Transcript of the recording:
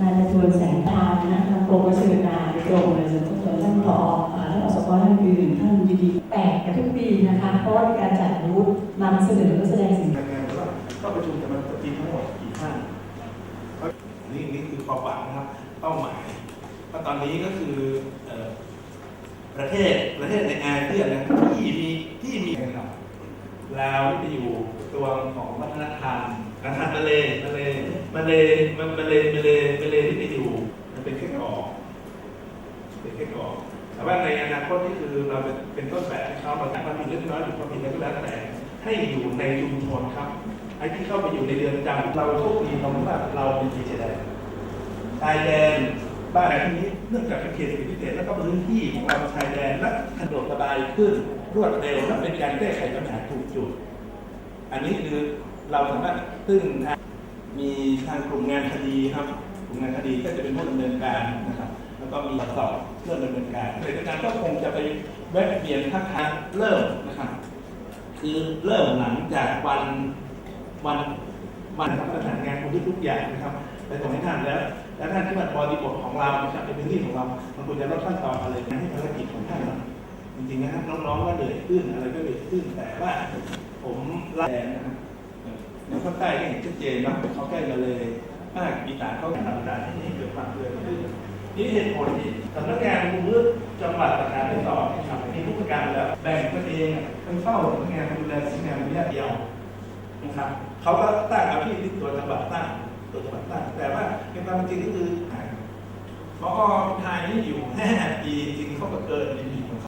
นายประทวนแสงทานนะทางกรมวิชาการโดยตรงเลยส่วนท่านผออ่าท่านอสกท่านอื่นท่านดีแปลกกันทุกปีนะคะ เพราะว่ามีการจัดบูธนำเสนอและแสดงสินค้างานว่าเข้าประชุมจะมันปีทั้งหมดกี่ท่านนี่นี่คือความหวังนะครับเป้าหมายเพราะตอนนี้ก็คือประเทศประเทศในอาเซียนนะที่มีที่มีนะครับลาวที่อยู่ตัวของ เลมันมาเลยมาเลยมาเลยที่ไปอยู่มันเป็นแค่กอบเป็นแค่กอบแต่ว่าในอนาคตที่คือเราเป็นต้นแบบให้เขาเราแต่ความผิดเล็กน้อยหรือความผิดอะไรก็แล้วแต่ให้อยู่ในชุมชนครับไอ้ที่เข้าไปอยู่ในเรือนจำเราโชคดีตรงที่ว่าเราเป็นชายแดนชายแดนบ้านที่นี้เนื่องจากเป็นเขตพิเศษแล้วก็พื้นที่ของเราชายแดนและสะดวกสบายขึ้นรวดเร็วและเป็นการแก้ไขปัญหาถูกจุด อันนี้คือเราสามารถซึ่งทาง มีทางกลุ่มงานคดีครับกลุ่มงานคดีก็จะเป็นผู้ดำเนินการนะครับแล้วก็มีสอบเพื่อดำเนินการในการก็คงจะไปแวะเวียนทักทายเริ่มนะครับคือเริ่มหลังจากวันวันวันทำสถานงานของทุกๆอย่างนะครับไปส่งให้ท่านแล้ว แล้วท่านที่มาบริบทของเรานะครับในพื้นที่ของเรา มันควรจะลดขั้นตอนอะไรให้ภารกิจของท่านจริงๆนะครับน้องๆก็เหนื่อยขึ้นอะไรก็เหนื่อยขึ้นแต่ว่าผมรักแดนนะครับาคใต้ก็เห็นชัดเจนนะเขาใกล้มาเลยภาคอีสานเขาทำการที่เกิดความเดือดขึ้นนี่เหตุผลที่สำนักงานภูมิจังหวัดประการในต่อนะครับมีผู้ประการแล้วแบ่งตัวเองเป็นเฝ้าสำนักงานดูแลสำนักงานระยะเดียวนะครับเขาก็ตั้งเอาที่ที่ตัวจังหวัดตั้งตัวจังหวัดตั้งแต่ว่าในความเป็นจริงก็คือพอไทยนี่อยู่5ปีจริงเขาก็เกินจ